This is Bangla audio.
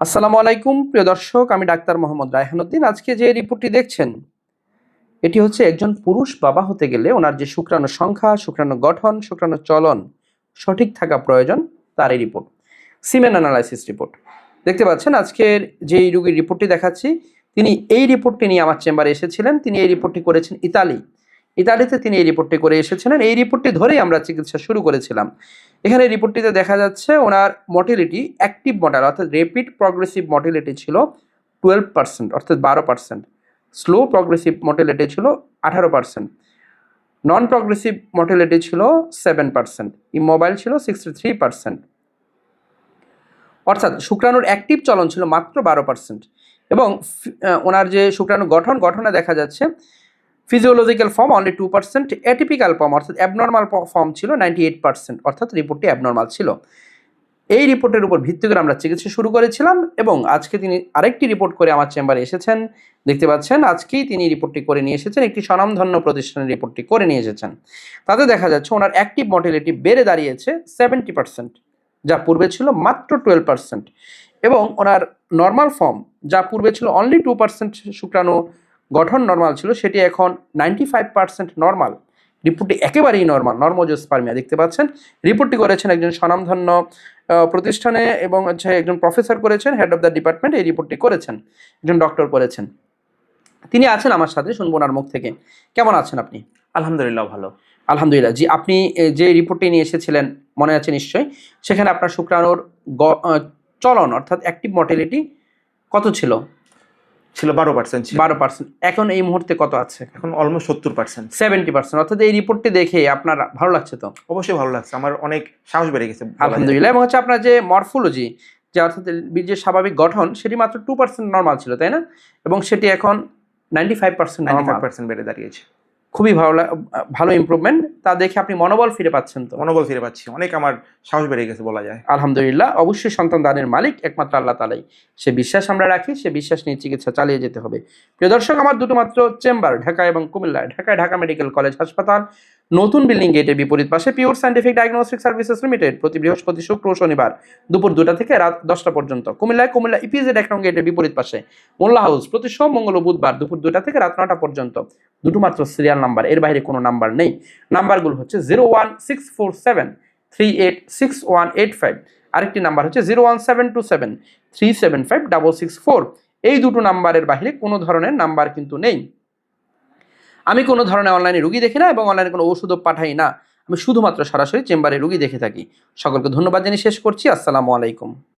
আসসালামু আলাইকুম, প্রিয় দর্শক, আমি ডাক্তার মোহাম্মদ রায়হানুদ্দিন আজকে যে রিপোর্টটি দেখছেন, এটি হচ্ছে একজন পুরুষ বাবা হতে গেলে ওনার যে শুক্রাণু সংখ্যা, শুক্রাণু গঠন, শুক্রাণু চলন সঠিক থাকা প্রয়োজন, তার এই রিপোর্ট। সিমেন analysis report. দেখতে পাচ্ছেন, আজকের যে রোগীর রিপোর্টটি দেখাচ্ছি, তিনি এই রিপোর্টটি নিয়ে আমার চেম্বারে এসেছিলেন। তিনি এই রিপোর্টটি করেছেন ইতালি। ইতালিতে তিনি এই রিপোর্টটি করে এসেছিলেন। এই রিপোর্টটি ধরেই আমরা চিকিৎসা শুরু করেছিলাম। এখানে রিপোর্টটিতে দেখা যাচ্ছে ওনার মর্টিলিটি অ্যাক্টিভ মডেল অর্থাৎ রেপিড প্রগ্রেসিভ মর্টিলিটি ছিল টুয়েলভ পার্সেন্ট অর্থাৎ বারো পার্সেন্ট স্লো প্রগ্রেসিভ মর্টিলিটি ছিল আঠারো পার্সেন্ট নন প্রগ্রেসিভ মর্টিলিটি ছিল সেভেন পার্সেন্ট ইমোবাইল ছিল সিক্সটি থ্রি পার্সেন্ট অর্থাৎ শুক্রাণুর অ্যাক্টিভ চলন ছিল মাত্র বারো পার্সেন্ট এবং ওনার যে শুক্রাণু গঠন, গঠনে দেখা যাচ্ছে physiological form only two percent atypical form অর্থাৎ অ্যাবনর্মাল ফর্ম ছিল নাইনটি এইট পার্সেন্ট অর্থাৎ রিপোর্টটি অ্যাবনর্মাল ছিল। এই রিপোর্টের উপর ভিত্তি করে আমরা চিকিৎসা শুরু করেছিলাম এবং আজকে তিনি আরেকটি রিপোর্ট করে আমার চেম্বারে এসেছেন। দেখতে পাচ্ছেন, আজকেই তিনি রিপোর্টটি করে নিয়ে এসেছেন, একটি স্বনামধন্য প্রতিষ্ঠানের রিপোর্টটি করে নিয়ে এসেছেন। তাতে দেখা যাচ্ছে ওনার অ্যাক্টিভ মর্টিলিটি বেড়ে দাঁড়িয়েছে সেভেন্টি পার্সেন্ট যা পূর্বে ছিল মাত্র টুয়েলভ পার্সেন্ট এবং ওনার নর্মাল ফর্ম যা পূর্বে ছিল অনলি টু পার্সেন্ট শুক্রাণু গঠন নর্মাল ছিল সেটি এখন নাইনটি ফাইভ পার্সেন্ট নর্মাল রিপোর্টটি একেবারেই নর্মাল নর্মোজোস্পার্মিয়া দেখতে পাচ্ছেন? রিপোর্টটি করেছেন একজন স্বনামধন্য প্রতিষ্ঠানে এবং হচ্ছে একজন প্রফেসর করেছেন হেড অফ দ্য ডিপার্টমেন্ট এই রিপোর্টটি করেছেন একজন ডক্টর করেছেন। তিনি আছেন আমার সাথে শুনব ওনার মুখ থেকে। কেমন আছেন আপনি? আলহামদুলিল্লাহ ভালো। আলহামদুলিল্লাহ জি আপনি যে রিপোর্টটি নিয়ে এসেছিলেন মনে আছে নিশ্চয়ই? সেখানে আপনার শুক্রাণুর গ- চলন অর্থাৎ অ্যাক্টিভ মর্টিলিটি কত ছিল? ছিল বারো পার্সেন্ট বারো পার্সেন্ট এখন এই মুহূর্তে কত আছে? এখন অলমোস্ট সত্তর পার্সেন্ট সেভেন্টি পার্সেন্ট অর্থাৎ এই রিপোর্টটি দেখে আপনার ভালো লাগছে তো? অবশ্যই ভালো লাগছে। আমার অনেক সাহস বেড়ে গেছে আলহামদুলিল্লাহ। এবং হচ্ছে আপনার যে মরফোলজি যে অর্থাৎ বীর্যের স্বাভাবিক গঠন সেটি মাত্র টু পার্সেন্ট নর্মাল ছিল তাই না? এবং সেটি এখন নাইনটি ফাইভ পার্সেন্ট 95% বেড়ে দাঁড়িয়েছে। খুবই ভালো ভালো ইম্প্রুভমেন্ট তা দেখে আপনি মনোবল ফিরে পাচ্ছেন তো? মনোবল ফিরে পাচ্ছি। অনেক আমার সাহস বেড়ে গেছে বলা যায়। আলহামদুলিল্লাহ। অবশ্যই সন্তান দানের মালিক একমাত্র আল্লাহ তালাই। সে বিশ্বাস আমরা রাখি সে বিশ্বাস নিয়ে চিকিৎসা চালিয়ে যেতে হবে। প্রিয় দর্শক আমার দুটো মাত্র চেম্বার ঢাকা এবং কুমিল্লায় ঢাকায় ঢাকা মেডিকেল কলেজ হাসপাতাল। নতুন বিল্ডিং গেটের বিপরীত পাশে Pure Scientific Diagnostic Services Limited প্রতি বৃহস্পতি, শুক্র শনিবার দুপুর দুটা থেকে রাত দশটা পর্যন্ত। কুমিল্লায় কুমিল্লা ইপিজেড এক নং গেটের বিপরীত পাশে মোল্লা হাউস প্রতি সোম, মঙ্গল বুধবার দুপুর দুটা থেকে রাত নটা পর্যন্ত। দুটো মাত্র সিরিয়াল নাম্বার এর বাইরে কোনো নাম্বার নেই। নাম্বারগুলো হচ্ছে zero one six four seven three eight six one eight five আরেকটি নাম্বার হচ্ছে zero one seven two seven three seven five double six four এই দুটো নাম্বারের বাইরে কোনো ধরনের নাম্বার কিন্তু নেই। আমি কোনো ধরনের অনলাইনে রুগী দেখি না এবং অনলাইনে কোনো ওষুধও পাঠাই না। আমি শুধুমাত্র সরাসরি চেম্বারে রুগী দেখে থাকি। সকলকে ধন্যবাদ জানিয়ে শেষ করছি। আসসালামু আলাইকুম।